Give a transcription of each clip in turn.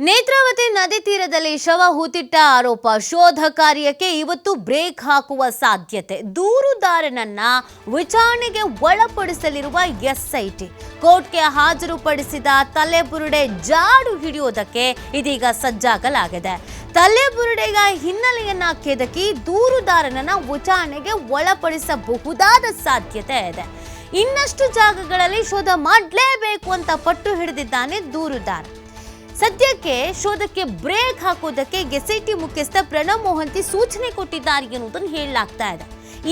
ನೇತ್ರಾವತಿ ನದಿ ತೀರದಲ್ಲಿ ಶವ ಹೂತಿಟ್ಟ ಆರೋಪ. ಶೋಧ ಕಾರ್ಯಕ್ಕೆ ಇವತ್ತು ಬ್ರೇಕ್ ಹಾಕುವ ಸಾಧ್ಯತೆ. ದೂರುದಾರನನ್ನ ವಿಚಾರಣೆಗೆ ಒಳಪಡಿಸಲಿರುವ ಎಸ್ಐಟಿ. ಕೋರ್ಟ್ಗೆ ಹಾಜರುಪಡಿಸಿದ ತಲೆಬುರುಡೆ ಜಾಡು ಹಿಡಿಯೋದಕ್ಕೆ ಇದೀಗ ಸಜ್ಜಾಗಲಾಗಿದೆ. ತಲೆಬುರುಡೆಯ ಹಿನ್ನೆಲೆಯನ್ನ ಕೆದಕಿ ದೂರುದಾರನನ್ನ ವಿಚಾರಣೆಗೆ ಒಳಪಡಿಸಬಹುದಾದ ಸಾಧ್ಯತೆ ಇದೆ. ಇನ್ನಷ್ಟು ಜಾಗಗಳಲ್ಲಿ ಶೋಧ ಮಾಡಲೇಬೇಕು ಅಂತ ಪಟ್ಟು ಹಿಡಿದಿದ್ದಾನೆ ದೂರುದಾರ ಸದ್ಯಕ್ಕೆ ಶೋಧಕ್ಕೆ ಬ್ರೇಕ್ ಹಾಕೋದಕ್ಕೆ ಗೆಸೆಟಿ ಮುಖ್ಯಸ್ಥ ಪ್ರಣಬ್ ಮೋಹಂತಿ ಸೂಚನೆ ಕೊಟ್ಟಿದ್ದಾರೆ ಎನ್ನುವುದನ್ನು ಹೇಳಲಾಗ್ತಾ ಇದೆ.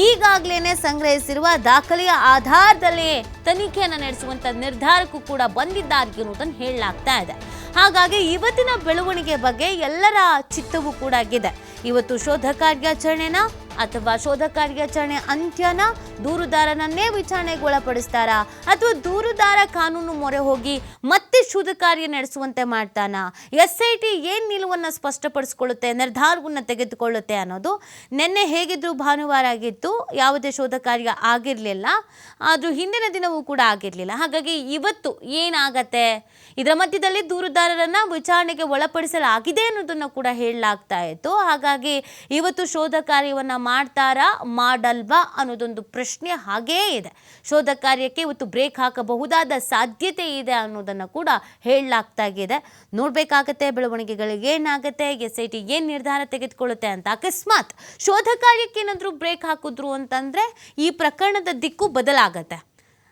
ಈಗಾಗಲೇ ಸಂಗ್ರಹಿಸಿರುವ ದಾಖಲೆಯ ಆಧಾರದಲ್ಲೇ ತನಿಖೆಯನ್ನು ನಡೆಸುವಂತ ನಿರ್ಧಾರಕ್ಕೂ ಕೂಡ ಬಂದಿದ್ದಾರೆ ಎನ್ನುವುದನ್ನು ಹೇಳಲಾಗ್ತಾ ಇದೆ. ಹಾಗಾಗಿ ಇವತ್ತಿನ ಬೆಳವಣಿಗೆ ಬಗ್ಗೆ ಎಲ್ಲರ ಚಿತ್ತವೂ ಕೂಡ ಆಗಿದೆ. ಇವತ್ತು ಶೋಧ ಕಾರ್ಯಾಚರಣೆನ ಅಥವಾ ಶೋಧ ಕಾರ್ಯಾಚರಣೆ ಅಂತ್ಯನ ದೂರುದಾರನನ್ನೇ ವಿಚಾರಣೆಗೆ ಒಳಪಡಿಸ್ತಾರಾ ಅಥವಾ ದೂರುದಾರ ಕಾನೂನು ಮೊರೆ ಹೋಗಿ ಮತ್ತೆ ಶೋಧ ಕಾರ್ಯ ನಡೆಸುವಂತೆ ಮಾಡ್ತಾನ? ಎಸ್ ಐ ಟಿ ಏನು ನಿಲುವನ್ನು ಸ್ಪಷ್ಟಪಡಿಸ್ಕೊಳ್ಳುತ್ತೆ, ನಿರ್ಧಾರವನ್ನು ತೆಗೆದುಕೊಳ್ಳುತ್ತೆ ಅನ್ನೋದು ನಿನ್ನೆ ಹೇಗಿದ್ರು ಭಾನುವಾರ ಆಗಿತ್ತು. ಯಾವುದೇ ಶೋಧ ಕಾರ್ಯ ಆಗಿರಲಿಲ್ಲ. ಆದರೂ ಹಿಂದಿನ ದಿನವೂ ಕೂಡ ಆಗಿರಲಿಲ್ಲ. ಹಾಗಾಗಿ ಇವತ್ತು ಏನಾಗತ್ತೆ? ಇದರ ಮಧ್ಯದಲ್ಲಿ ದೂರುದಾರರನ್ನ ವಿಚಾರಣೆಗೆ ಒಳಪಡಿಸಲಾಗಿದೆ ಅನ್ನೋದನ್ನು ಕೂಡ ಹೇಳಲಾಗ್ತಾ ಇತ್ತು. ಹಾಗಾಗಿ ಇವತ್ತು ಶೋಧ ಕಾರ್ಯವನ್ನ ಮಾಡ್ತಾರಾ, ಮಾಡಲ್ವಾ ಅನ್ನೋದೊಂದು ಪ್ರಶ್ನೆ ಹಾಗೇ ಇದೆ. ಶೋಧ ಕಾರ್ಯಕ್ಕೆ ಇವತ್ತು ಬ್ರೇಕ್ ಹಾಕಬಹುದಾದ ಸಾಧ್ಯತೆ ಇದೆ ಅನ್ನೋದನ್ನು ಕೂಡ ಹೇಳಲಾಗ್ತಾ ಇದೆ. ನೋಡಬೇಕಾಗತ್ತೆ ಬೆಳವಣಿಗೆಗಳಿಗೆ ಏನಾಗುತ್ತೆ ಎಸ್ ಐ ಏನು ನಿರ್ಧಾರ ತೆಗೆದುಕೊಳ್ಳುತ್ತೆ ಅಂತ. ಅಕಸ್ಮಾತ್ ಶೋಧ ಕಾರ್ಯಕ್ಕೆ ಏನಾದರೂ ಬ್ರೇಕ್ ಹಾಕಿದ್ರು ಅಂತಂದರೆ ಈ ಪ್ರಕರಣದ ದಿಕ್ಕು ಬದಲಾಗತ್ತೆ.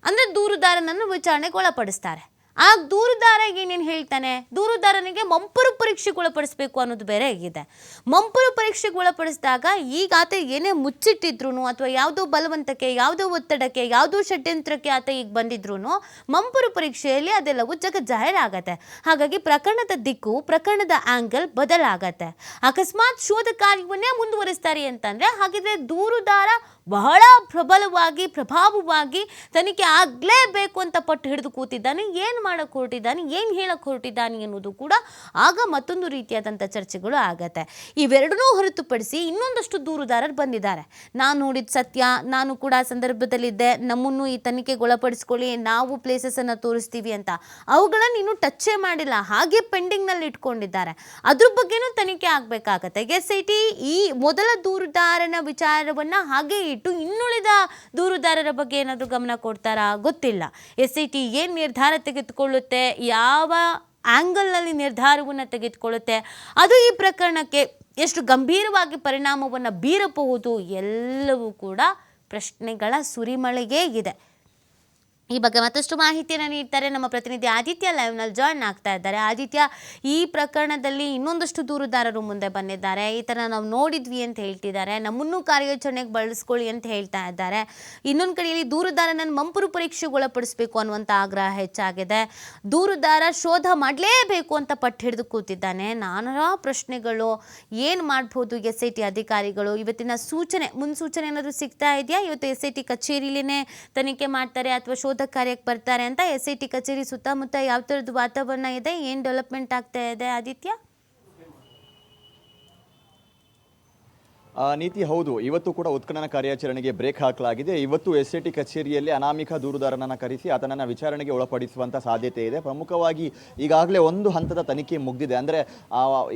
ಅಂದರೆ ದೂರುದಾರನನ್ನು ವಿಚಾರಣೆಗೆ ಒಳಪಡಿಸ್ತಾರೆ. ಆ ದೂರುದಾರ ಏನೇನು ಹೇಳ್ತಾನೆ? ದೂರುದಾರನಿಗೆ ಮಂಪರು ಪರೀಕ್ಷೆಗೆ ಒಳಪಡಿಸ್ಬೇಕು ಅನ್ನೋದು ಬೇರೆ ಆಗಿದೆ. ಮಂಪರು ಪರೀಕ್ಷೆಗೆ ಒಳಪಡಿಸಿದಾಗ ಈಗ ಆತ ಏನೇ ಮುಚ್ಚಿಟ್ಟಿದ್ರು ಅಥವಾ ಯಾವುದೋ ಬಲವಂತಕ್ಕೆ, ಯಾವುದೋ ಒತ್ತಡಕ್ಕೆ, ಯಾವುದೋ ಷಡ್ಯಂತ್ರಕ್ಕೆ ಆತ ಈಗ ಬಂದಿದ್ರು ಮಂಪರು ಪರೀಕ್ಷೆಯಲ್ಲಿ ಅದೆಲ್ಲವೂ ಜಗ ಜಾಹೀರಾಗತ್ತೆ ಹಾಗಾಗಿ ಪ್ರಕರಣದ ದಿಕ್ಕು, ಪ್ರಕರಣದ ಆಂಗಲ್ ಬದಲಾಗತ್ತೆ. ಅಕಸ್ಮಾತ್ ಶೋಧ ಕಾರ್ಯವನ್ನೇ ಮುಂದುವರಿಸ್ತಾರೆ ಅಂತಂದ್ರೆ ಹಾಗಿದ್ರೆ ದೂರುದಾರ ಬಹಳ ಪ್ರಬಲವಾಗಿ, ಪ್ರಭಾವವಾಗಿ ತನಿಖೆ ಆಗಲೇಬೇಕು ಅಂತ ಪಟ್ಟು ಹಿಡಿದು ಕೂತಿದ್ದಾನೆ. ಏನು ಮಾಡೋಕ್ಕೆ ಹೊರಟಿದ್ದಾನೆ? ಏನು ಹೇಳಕ್ಕೆ ಹೊರಟಿದ್ದಾನೆ ಅನ್ನೋದು ಕೂಡ ಆಗ ಮತ್ತೊಂದು ರೀತಿಯಾದಂಥ ಚರ್ಚೆಗಳು ಆಗತ್ತೆ. ಇವೆರಡನ್ನೂ ಹೊರತುಪಡಿಸಿ ಇನ್ನೊಂದಷ್ಟು ದೂರುದಾರರು ಬಂದಿದ್ದಾರೆ. ನಾನು ನೋಡಿದ ಸತ್ಯ, ನಾನು ಕೂಡ ಸಂದರ್ಭದಲ್ಲಿದ್ದೆ. ನಮ್ಮನ್ನು ಈ ತನಿಖೆಗೆ ಒಳಪಡಿಸ್ಕೊಳ್ಳಿ ನಾವು ಪ್ಲೇಸಸನ್ನು ತೋರಿಸ್ತೀವಿ ಅಂತ. ಅವುಗಳನ್ನು ಇನ್ನೂ ಟಚ್ಚೇ ಮಾಡಿಲ್ಲ. ಹಾಗೆ ಪೆಂಡಿಂಗ್ನಲ್ಲಿ ಇಟ್ಕೊಂಡಿದ್ದಾರೆ. ಅದ್ರ ಬಗ್ಗೆನೂ ತನಿಖೆ ಆಗಬೇಕಾಗತ್ತೆ. ಎಸ್ ಐ ಟಿ ಈ ಮೊದಲ ದೂರುದಾರನ ವಿಚಾರವನ್ನ ಹಾಗೆ ಇಟ್ಟು ಇನ್ನುಳಿದ ದೂರುದಾರರ ಬಗ್ಗೆ ಏನಾದರೂ ಗಮನ ಕೊಡ್ತಾರಾ? ಗೊತ್ತಿಲ್ಲ. ಎಸ್ ಐ ಟಿ ಏನು ನಿರ್ಧಾರ ತೆಗೆದುಕೊಳ್ಳುತ್ತೆ? ಯಾವ ಆ್ಯಂಗಲ್ನಲ್ಲಿ ನಿರ್ಧಾರವನ್ನು ತೆಗೆದುಕೊಳ್ಳುತ್ತೆ? ಅದು ಈ ಪ್ರಕರಣಕ್ಕೆ ಎಷ್ಟು ಗಂಭೀರವಾಗಿ ಪರಿಣಾಮವನ್ನು ಬೀರಬಹುದು? ಎಲ್ಲವೂ ಕೂಡ ಪ್ರಶ್ನೆಗಳ ಸುರಿಮಳೆಗೇ ಇದೆ. ಈ ಬಗ್ಗೆ ಮತ್ತಷ್ಟು ಮಾಹಿತಿಯನ್ನು ನೀಡ್ತಾರೆ ನಮ್ಮ ಪ್ರತಿನಿಧಿ ಆದಿತ್ಯ ಲೈವ್ನಲ್ಲಿ ಜಾಯ್ನ್ ಆಗ್ತಾ ಇದ್ದಾರೆ. ಆದಿತ್ಯ, ಈ ಪ್ರಕರಣದಲ್ಲಿ ಇನ್ನೊಂದಷ್ಟು ದೂರುದಾರರು ಮುಂದೆ ಬಂದಿದ್ದಾರೆ. ಈ ಥರ ನಾವು ನೋಡಿದ್ವಿ ಅಂತ ಹೇಳ್ತಿದ್ದಾರೆ. ನಮ್ಮನ್ನು ಕಾರ್ಯಾಚರಣೆಗೆ ಬಳಸ್ಕೊಳ್ಳಿ ಅಂತ ಹೇಳ್ತಾ ಇದ್ದಾರೆ. ಇನ್ನೊಂದು ಕಡೆಯಲ್ಲಿ ದೂರುದಾರನನ್ನು ಮಂಪುರು ಪರೀಕ್ಷೆಗೆ ಒಳಪಡಿಸಬೇಕು ಅನ್ನುವಂಥ ಆಗ್ರಹ ಹೆಚ್ಚಾಗಿದೆ. ದೂರುದಾರ ಶೋಧ ಮಾಡಲೇಬೇಕು ಅಂತ ಪಟ್ಟು ಹಿಡಿದು ಕೂತಿದ್ದಾನೆ. ನಾನಾ ಪ್ರಶ್ನೆಗಳು, ಏನು ಮಾಡ್ಬೋದು ಎಸ್ ಐ ಟಿ ಅಧಿಕಾರಿಗಳು? ಇವತ್ತಿನ ಸೂಚನೆ, ಮುನ್ಸೂಚನೆ ಏನಾದರೂ ಸಿಗ್ತಾ ಇದೆಯಾ? ಇವತ್ತು ಎಸ್ ಐ ಟಿ ಕಚೇರಿಲಿನೇ ತನಿಖೆ ಮಾಡ್ತಾರೆ ಅಥವಾ ಶೋಧ ಕಾರ್ಯಕ್ಕೆ ಬರ್ತಾರೆ ಅಂತ ಎಸ್ ಐ ಟಿ ಕಚೇರಿ ಸುತ್ತಮುತ್ತ ಯಾವ ಥರದ್ದು ವಾತಾವರಣ ಇದೆ, ಏನು ಡೆವಲಪ್ಮೆಂಟ್ ಆಗ್ತಾ ಇದೆ, ಆದಿತ್ಯ? ನೀತಿ ಹೌದು. ಇವತ್ತು ಕೂಡ ಉತ್ಖನನ ಕಾರ್ಯಾಚರಣೆಗೆ ಬ್ರೇಕ್ ಹಾಕಲಾಗಿದೆ. ಇವತ್ತು ಎಸ್ ಟಿ ಕಚೇರಿಯಲ್ಲಿ ಅನಾಮಿಕ ದೂರುದಾರನನ್ನು ಕರೆಸಿ ಆತನನ್ನು ವಿಚಾರಣೆಗೆ ಒಳಪಡಿಸುವಂಥ ಸಾಧ್ಯತೆ ಇದೆ. ಪ್ರಮುಖವಾಗಿ ಈಗಾಗಲೇ ಒಂದು ಹಂತದ ತನಿಖೆ ಮುಗಿದಿದೆ. ಅಂದರೆ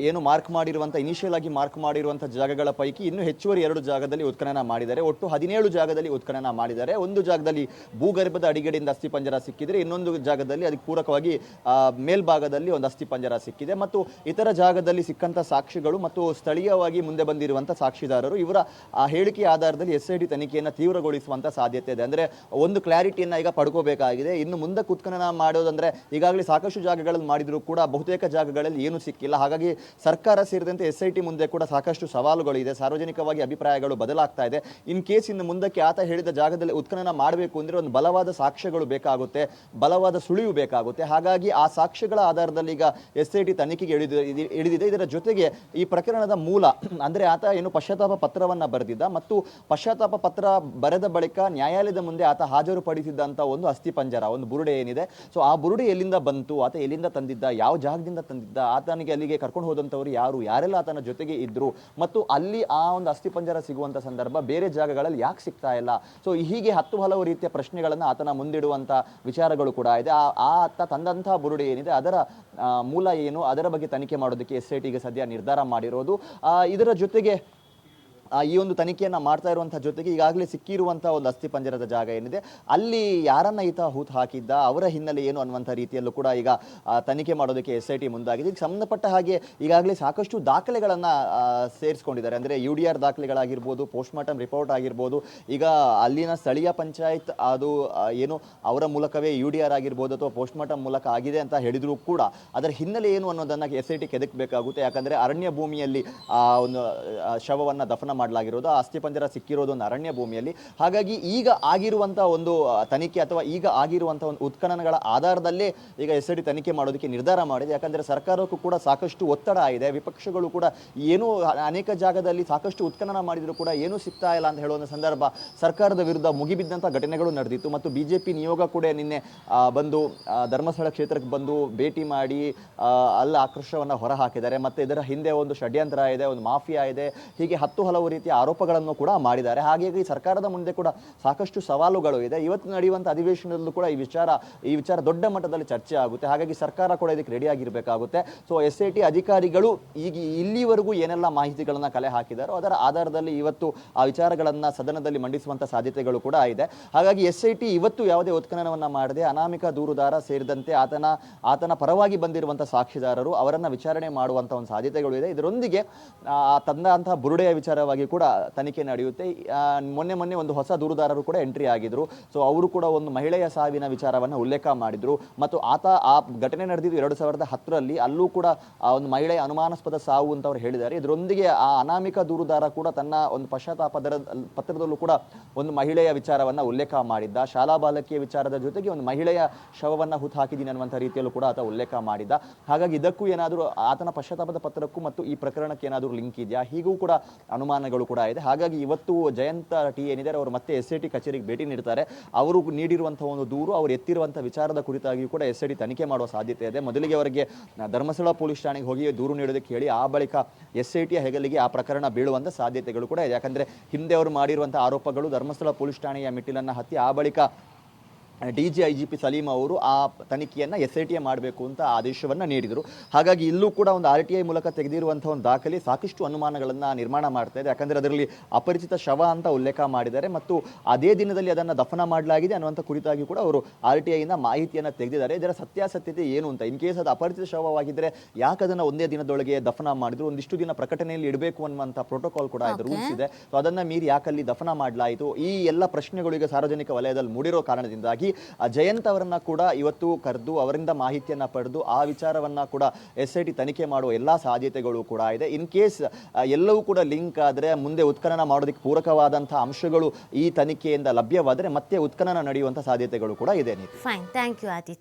ಏನು ಮಾರ್ಕ್ ಮಾಡಿರುವಂಥ ಇನಿಷಿಯಲ್ ಆಗಿ ಮಾರ್ಕ್ ಮಾಡಿರುವಂಥ ಜಾಗಗಳ ಪೈಕಿ ಇನ್ನೂ ಹೆಚ್ಚುವರಿ ಎರಡು ಜಾಗದಲ್ಲಿ ಉತ್ಖನನ ಮಾಡಿದ್ದಾರೆ. ಒಟ್ಟು ಹದಿನೇಳು ಜಾಗದಲ್ಲಿ ಉತ್ಖನನ ಮಾಡಿದ್ದಾರೆ. ಒಂದು ಜಾಗದಲ್ಲಿ ಭೂಗರ್ಭದ ಅಡಿಗಡೆಯಿಂದ ಅಸ್ಥಿಪಂಜರ ಸಿಕ್ಕಿದರೆ, ಇನ್ನೊಂದು ಜಾಗದಲ್ಲಿ ಅದಕ್ಕೆ ಪೂರಕವಾಗಿ ಮೇಲ್ಭಾಗದಲ್ಲಿ ಒಂದು ಅಸ್ಥಿಪಂಜರ ಸಿಕ್ಕಿದೆ. ಮತ್ತು ಇತರ ಜಾಗದಲ್ಲಿ ಸಿಕ್ಕಂಥ ಸಾಕ್ಷಿಗಳು ಮತ್ತು ಸ್ಥಳೀಯವಾಗಿ ಮುಂದೆ ಬಂದಿರುವಂಥ ಸಾಕ್ಷಿದಾರರು ಇವರ, ಆ, ಹೇಳಿಕೆ ಆಧಾರದಲ್ಲಿ ಎಸ್ ಐ ಡಿ ತನಿಖೆಯನ್ನು ತೀವ್ರಗೊಳಿಸುವಂಥ ಸಾಧ್ಯತೆ ಇದೆ. ಅಂದ್ರೆ ಒಂದು ಕ್ಲಾರಿಟಿಯನ್ನು ಈಗ ಪಡ್ಕೋಬೇಕಾಗಿದೆ. ಇನ್ನು ಮುಂದೆ ಕುತ್ಕನನ ಮಾಡೋದಂದ್ರೆ ಈಗಾಗಲೇ ಸಾಕಷ್ಟು ಜಾಗಗಳಲ್ಲಿ ಮಾಡಿದ್ರು ಕೂಡ ಬಹುತೇಕ ಜಾಗಗಳಲ್ಲಿ ಏನು ಸಿಕ್ಕಿಲ್ಲ. ಹಾಗಾಗಿ ಸರ್ಕಾರ ಸೇರಿದಂತೆ ಎಸ್ ಐ ಮುಂದೆ ಕೂಡ ಸಾಕಷ್ಟು ಸವಾಲುಗಳು ಇದೆ. ಸಾರ್ವಜನಿಕವಾಗಿ ಅಭಿಪ್ರಾಯಗಳು ಬದಲಾಗ್ತಾ ಇದೆ. ಇನ್ ಕೇಸ್ ಇನ್ನು ಮುಂದಕ್ಕೆ ಆತ ಹೇಳಿದ ಜಾಗದಲ್ಲಿ ಉತ್ಖನನ ಮಾಡಬೇಕು ಅಂದ್ರೆ ಒಂದು ಬಲವಾದ ಸಾಕ್ಷ್ಯಗಳು ಬೇಕಾಗುತ್ತೆ. ಬಲವಾದ ಸುಳಿವು ಬೇಕಾಗುತ್ತೆ. ಹಾಗಾಗಿ ಆ ಸಾಕ್ಷ್ಯಗಳ ಆಧಾರದಲ್ಲಿ ಈಗ ಎಸ್ ಐ ಟಿ ತನಿಖೆಗೆ ಇಳಿದು, ಇಳಿದಿದೆ. ಇದರ ಜೊತೆಗೆ ಈ ಪ್ರಕರಣದ ಮೂಲ, ಅಂದ್ರೆ ಆತ ಏನು ಪಶ್ಚಾತ್ತಾಪ ಪಶ್ಚಾತ್ತಾಪ ಪತ್ರವನ್ನ ಬರೆದಿದ್ದ ಮತ್ತು ಪಶ್ಚಾತ್ತಾಪ ಪತ್ರ ಬರೆದ ಬಳಿಕ ನ್ಯಾಯಾಲಯದ ಮುಂದೆ ಆತ ಹಾಜರುಪಡಿಸಿದ್ದಂತ ಒಂದು ಅಸ್ಥಿಪಂಜರ ಒಂದು ಬುರುಡೆ ಏನಿದೆ. ಸೊ ಆ ಬುರುಡೆ ಎಲ್ಲಿಂದ ಬಂತು? ಆತ ಎಲ್ಲಿಂದ ತಂದಿದ್ದ? ಯಾವ ಜಾಗದಿಂದ ತಂದಿದ್ದ? ಆತನಿಗೆ ಅಲ್ಲಿಗೆ ಕರ್ಕೊಂಡು ಹೋದಂಥವ್ರು ಯಾರು? ಯಾರೆಲ್ಲ ಆತನ ಜೊತೆಗೆ ಇದ್ದರು ಮತ್ತು ಅಲ್ಲಿ ಆ ಒಂದು ಅಸ್ಥಿಪಂಜರ ಸಿಗುವಂತ ಸಂದರ್ಭ ಬೇರೆ ಜಾಗಗಳಲ್ಲಿ ಯಾಕೆ ಸಿಗ್ತಾ ಇಲ್ಲ? ಸೊ ಹೀಗೆ ಹತ್ತು ಹಲವು ರೀತಿಯ ಪ್ರಶ್ನೆಗಳನ್ನು ಆತನ ಮುಂದಿಡುವಂಥ ವಿಚಾರಗಳು ಕೂಡ ಇದೆ. ಆ ಆತ ತಂದಂತಹ ಬುರುಡೆ ಏನಿದೆ? ಅದರ ಮೂಲ ಏನು? ಅದರ ಬಗ್ಗೆ ತನಿಖೆ ಮಾಡೋದಕ್ಕೆ ಎಸ್ ಐ ಟಿಗೆ ಸದ್ಯ ನಿರ್ಧಾರ ಮಾಡಿರೋದು. ಇದರ ಜೊತೆಗೆ ಈ ಒಂದು ತನಿಖೆಯನ್ನು ಮಾಡ್ತಾ ಇರುವಂತಹ ಜೊತೆಗೆ ಈಗಾಗಲೇ ಸಿಕ್ಕಿರುವಂತಹ ಒಂದು ಅಸ್ಥಿಪಂಜರದ ಜಾಗ ಏನಿದೆ, ಅಲ್ಲಿ ಯಾರನ್ನ ಈತ ಹೂತು ಹಾಕಿದ್ದ, ಅವರ ಹಿನ್ನೆಲೆ ಏನು ಅನ್ನುವಂಥ ರೀತಿಯಲ್ಲೂ ಕೂಡ ಈಗ ತನಿಖೆ ಮಾಡೋದಕ್ಕೆ ಎಸ್ ಐ ಟಿ ಮುಂದಾಗಿದೆ. ಇದಕ್ಕೆ ಸಂಬಂಧಪಟ್ಟ ಹಾಗೆ ಈಗಾಗಲೇ ಸಾಕಷ್ಟು ದಾಖಲೆಗಳನ್ನ ಸೇರಿಸ್ಕೊಂಡಿದ್ದಾರೆ. ಅಂದ್ರೆ ಯು ಡಿ ಆರ್ ದಾಖಲೆಗಳಾಗಿರ್ಬೋದು ಪೋಸ್ಟ್ ಮಾರ್ಟಮ್ ರಿಪೋರ್ಟ್ ಆಗಿರ್ಬೋದು, ಈಗ ಅಲ್ಲಿನ ಸ್ಥಳೀಯ ಪಂಚಾಯತ್, ಅದು ಏನು ಅವರ ಮೂಲಕವೇ ಯು ಡಿ ಆರ್ ಆಗಿರ್ಬೋದು ಅಥವಾ ಪೋಸ್ಟ್ ಮಾರ್ಟಮ್ ಮೂಲಕ ಆಗಿದೆ ಅಂತ ಹೇಳಿದ್ರು ಕೂಡ ಅದರ ಹಿನ್ನೆಲೆ ಏನು ಅನ್ನೋದನ್ನ ಎಸ್ ಐ ಟಿ ಕೆದಕಬೇಕಾಗುತ್ತೆ. ಯಾಕಂದ್ರೆ ಅರಣ್ಯ ಭೂಮಿಯಲ್ಲಿ, ಆ, ಒಂದು ಶವವನ್ನ ದಫನ ಮಾಡಲಾಗಿರೋದು ಆ ಅಸ್ಥಿಪಂಜರ ಸಿಕ್ಕಿರೋದು ಒಂದು ಅರಣ್ಯ ಭೂಮಿಯಲ್ಲಿ. ಹಾಗಾಗಿ ಈಗ ಆಗಿರುವಂತಹ ಒಂದು ತನಿಖೆ ಅಥವಾ ಈಗ ಆಗಿರುವಂತಹ ಒಂದು ಉತ್ಖನನಗಳ ಆಧಾರದಲ್ಲೇ ಈಗ ಎಸ್ ಐ ತನಿಖೆ ಮಾಡೋದಕ್ಕೆ ನಿರ್ಧಾರ ಮಾಡಿದೆ. ಯಾಕಂದ್ರೆ ಸರ್ಕಾರಕ್ಕೂ ಕೂಡ ಸಾಕಷ್ಟು ಒತ್ತಡ ಇದೆ. ವಿಪಕ್ಷಗಳು ಕೂಡ ಏನು ಅನೇಕ ಜಾಗದಲ್ಲಿ ಸಾಕಷ್ಟು ಉತ್ಖನನ ಮಾಡಿದ್ರು ಕೂಡ ಏನೂ ಸಿಗ್ತಾ ಇಲ್ಲ ಅಂತ ಹೇಳುವಂತ ಸಂದರ್ಭ ಸರ್ಕಾರದ ವಿರುದ್ಧ ಮುಗಿಬಿದ್ದಂಥ ಘಟನೆಗಳು ನಡೆದಿತ್ತು. ಮತ್ತು ಬಿಜೆಪಿ ನಿಯೋಗ ಕೂಡ ನಿನ್ನೆ ಬಂದು ಧರ್ಮಸ್ಥಳ ಕ್ಷೇತ್ರಕ್ಕೆ ಬಂದು ಭೇಟಿ ಮಾಡಿ ಅಲ್ಲ ಆಕ್ರೋಶವನ್ನು ಹೊರ ಹಾಕಿದ್ದಾರೆ ಮತ್ತೆ ಇದರ ಹಿಂದೆ ಒಂದು ಷಡ್ಯಂತ್ರ ಇದೆ, ಒಂದು ಮಾಫಿಯಾ ಇದೆ. ಹೀಗೆ ಹತ್ತು ಹಲವು ರೀತಿಯ ಆರೋಪಗಳನ್ನು ಕೂಡ ಮಾಡಿದ್ದಾರೆ. ಹಾಗಾಗಿ ಸರ್ಕಾರದ ಮುಂದೆ ಕೂಡ ಸಾಕಷ್ಟು ಸವಾಲುಗಳು ಇದೆ. ಇವತ್ತು ನಡೆಯುವಂಥ ಅಧಿವೇಶನದಲ್ಲೂ ಕೂಡ ಈ ವಿಚಾರ ಈ ವಿಚಾರ ದೊಡ್ಡ ಮಟ್ಟದಲ್ಲಿ ಚರ್ಚೆ ಆಗುತ್ತೆ. ಹಾಗಾಗಿ ಸರ್ಕಾರ ಕೂಡ ಇದಕ್ಕೆ ರೆಡಿಯಾಗಿರಬೇಕಾಗುತ್ತೆ ಸೊ ಎಸ್ ಐ ಟಿ ಅಧಿಕಾರಿಗಳು ಈಗ ಇಲ್ಲಿವರೆಗೂ ಏನೆಲ್ಲ ಮಾಹಿತಿಗಳನ್ನು ಕಲೆ ಹಾಕಿದಾರೋ ಅದರ ಆಧಾರದಲ್ಲಿ ಇವತ್ತು ಆ ವಿಚಾರಗಳನ್ನು ಸದನದಲ್ಲಿ ಮಂಡಿಸುವಂಥ ಸಾಧ್ಯತೆಗಳು ಕೂಡ ಇದೆ. ಹಾಗಾಗಿ ಎಸ್ ಐ ಟಿ ಇವತ್ತು ಯಾವುದೇ ಉತ್ಖನನವನ್ನು ಮಾಡದೆ ಅನಾಮಿಕ ದೂರುದಾರ ಸೇರಿದಂತೆ ಆತನ ಆತನ ಪರವಾಗಿ ಬಂದಿರುವಂಥ ಸಾಕ್ಷಿದಾರರು ಅವರನ್ನು ವಿಚಾರಣೆ ಮಾಡುವಂಥ ಒಂದು ಸಾಧ್ಯತೆಗಳು ಇದೆ. ಇದರೊಂದಿಗೆ ತಂದಂತಹ ಬುರುಡೆಯ ವಿಚಾರವಾಗಿ ಕೂಡ ತನಿಖೆ ನಡೆಯುತ್ತೆ. ಮೊನ್ನೆ ಮೊನ್ನೆ ಒಂದು ಹೊಸ ದೂರುದಾರರು ಕೂಡ ಎಂಟ್ರಿ ಆಗಿದ್ರು. ಸೊ ಅವರು ಕೂಡ ಒಂದು ಮಹಿಳೆಯ ಸಾವಿನ ವಿಚಾರವನ್ನು ಉಲ್ಲೇಖ ಮಾಡಿದ್ರು. ಮತ್ತು ಆತ ಆ ಘಟನೆ ನಡೆದಿದ್ದು ಎರಡು ಸಾವಿರದ ಹತ್ತರಲ್ಲಿ. ಅಲ್ಲೂ ಕೂಡ, ಆ, ಒಂದು ಮಹಿಳೆಯ ಅನುಮಾನಾಸ್ಪದ ಸಾವು ಅಂತ ಅವರು ಹೇಳಿದ್ದಾರೆ. ಇದರೊಂದಿಗೆ ಆ ಅನಾಮಿಕ ದೂರುದಾರ ಕೂಡ ತನ್ನ ಒಂದು ಪಶ್ಚಾತ್ತಾಪದ ಪತ್ರದಲ್ಲೂ ಕೂಡ ಒಂದು ಮಹಿಳೆಯ ವಿಚಾರವನ್ನು ಉಲ್ಲೇಖ ಮಾಡಿದ್ದ. ಶಾಲಾ ಬಾಲಕಿಯ ವಿಚಾರದ ಜೊತೆಗೆ ಒಂದು ಮಹಿಳೆಯ ಶವವನ್ನು ಹುತ್ತು ಹಾಕಿದ್ದೀನಿ ಅನ್ನುವಂಥ ರೀತಿಯಲ್ಲೂ ಕೂಡ ಆತ ಉಲ್ಲೇಖ ಮಾಡಿದ್ದ. ಹಾಗಾಗಿ ಇದಕ್ಕೂ ಏನಾದರೂ ಆತನ ಪಶ್ಚಾತ್ತಾಪದ ಪತ್ರಕ್ಕೂ ಮತ್ತು ಈ ಪ್ರಕರಣಕ್ಕೆ ಏನಾದರೂ ಲಿಂಕ್ ಇದೆಯಾ? ಹೀಗೂ ಕೂಡ ಅನುಮಾನಗಳು ಕೂಡ ಇದೆ. ಹಾಗಾಗಿ ಇವತ್ತು ಜಯಂತ ಟಿ ಏನಿದ್ದಾರೆ, ಅವರು ಮತ್ತೆ ಎಸ್ ಐ ಟಿ ಕಚೇರಿಗೆ ಭೇಟಿ ನೀಡ್ತಾರೆ. ಅವರು ನೀಡಿರುವಂತಹ ಒಂದು ದೂರು, ಅವರು ಎತ್ತಿರುವಂತಹ ವಿಚಾರದ ಕುರಿತಾಗಿಯೂ ಕೂಡ ಎಸ್ ಐ ಟಿ ತನಿಖೆ ಮಾಡುವ ಸಾಧ್ಯತೆ ಇದೆ. ಮೊದಲಿಗೆ ಅವರಿಗೆ ಧರ್ಮಸ್ಥಳ ಪೊಲೀಸ್ ಠಾಣೆಗೆ ಹೋಗಿ ದೂರು ನೀಡೋದಕ್ಕೆ ಹೇಳಿ, ಆ ಬಳಿಕ ಎಸ್ ಐ ಟಿಯ ಹೆಗಲಿಗೆ ಆ ಪ್ರಕರಣ ಬೀಳುವಂತ ಸಾಧ್ಯತೆಗಳು ಕೂಡ ಇದೆ. ಯಾಕಂದ್ರೆ ಹಿಂದೆ ಅವರು ಮಾಡಿರುವಂತಹ ಆರೋಪಗಳು ಧರ್ಮಸ್ಥಳ ಪೊಲೀಸ್ ಠಾಣೆಯ ಮೆಟ್ಟಿಲನ್ನ ಹತ್ತಿ, ಆ ಬಳಿಕ D G I G P Salim ಅವರು ಆ ತನಿಖೆಯನ್ನು ಎಸ್ ಐ ಟಿ ಮಾಡಬೇಕು ಅಂತ ಆದೇಶವನ್ನು ನೀಡಿದರು. ಹಾಗಾಗಿ ಇಲ್ಲೂ ಕೂಡ ಒಂದು ಆರ್ ಟಿ ಐ ಮೂಲಕ ತೆಗೆದಿರುವಂಥ ಒಂದು ದಾಖಲೆ ಸಾಕಷ್ಟು ಅನುಮಾನಗಳನ್ನು ನಿರ್ಮಾಣ ಮಾಡ್ತಾ ಇದೆ. ಯಾಕಂದರೆ ಅದರಲ್ಲಿ ಅಪರಿಚಿತ ಶವ ಅಂತ ಉಲ್ಲೇಖ ಮಾಡಿದ್ದಾರೆ ಮತ್ತು ಅದೇ ದಿನದಲ್ಲಿ ಅದನ್ನು ದಫನ ಮಾಡಲಾಗಿದೆ ಅನ್ನುವಂಥ ಕುರಿತಾಗಿ ಕೂಡ ಅವರು ಆರ್ ಟಿ ಐನ ಮಾಹಿತಿಯನ್ನು ತೆಗೆದಿದ್ದಾರೆ. ಇದರ ಸತ್ಯಾಸತ್ಯತೆ ಏನು ಅಂತ ಇನ್ ಕೇಸ್ ಅದು ಅಪರಿಚಿತ ಶವವಾಗಿದ್ದರೆ ಯಾಕೆ ಅದನ್ನು ಒಂದೇ ದಿನದೊಳಗೆ ದಫನ ಮಾಡಿದ್ರು? ಒಂದಿಷ್ಟು ದಿನ ಪ್ರಕಟಣೆಯಲ್ಲಿ ಇಡಬೇಕು ಅನ್ನುವಂಥ ಪ್ರೋಟೋಕಾಲ್ ಕೂಡ ಇದೆ ರೂಲ್ಸ್ ಇದೆ. ಸೊ ಅದನ್ನು ಮೀರಿ ಯಾಕಲ್ಲಿ ದಫನ ಮಾಡಲಾಯಿತು? ಈ ಎಲ್ಲ ಪ್ರಶ್ನೆಗಳು ಈಗ ಸಾರ್ವಜನಿಕ ವಲಯದಲ್ಲಿ ಮೂಡಿರೋ ಕಾರಣದಿಂದಾಗಿ ಜಯಂತ್ ಅವರನ್ನ ಕೂಡ ಇವತ್ತು ಕರೆದು ಅವರಿಂದ ಮಾಹಿತಿಯನ್ನ ಪಡೆದು ಆ ವಿಚಾರವನ್ನ ಕೂಡ ಎಸ್ ಐ ಟಿ ತನಿಖೆ ಮಾಡುವ ಎಲ್ಲಾ ಸಾಧ್ಯತೆಗಳು ಕೂಡ ಇದೆ. ಇನ್ ಕೇಸ್ ಎಲ್ಲವೂ ಕೂಡ ಲಿಂಕ್ ಆದ್ರೆ ಮುಂದೆ ಉತ್ಖನನ ಮಾಡೋದಕ್ಕೆ ಪೂರಕವಾದಂತಹ ಅಂಶಗಳು ಈ ತನಿಖೆಯಿಂದ ಲಭ್ಯವಾದರೆ ಮತ್ತೆ ಉತ್ಖನನ ನಡೆಯುವಂತ ಸಾಧ್ಯತೆಗಳು ಕೂಡ ಇದೆ ಫೈನ್ ಥ್ಯಾಂಕ್ ಯು ಆದಿತ್ಯ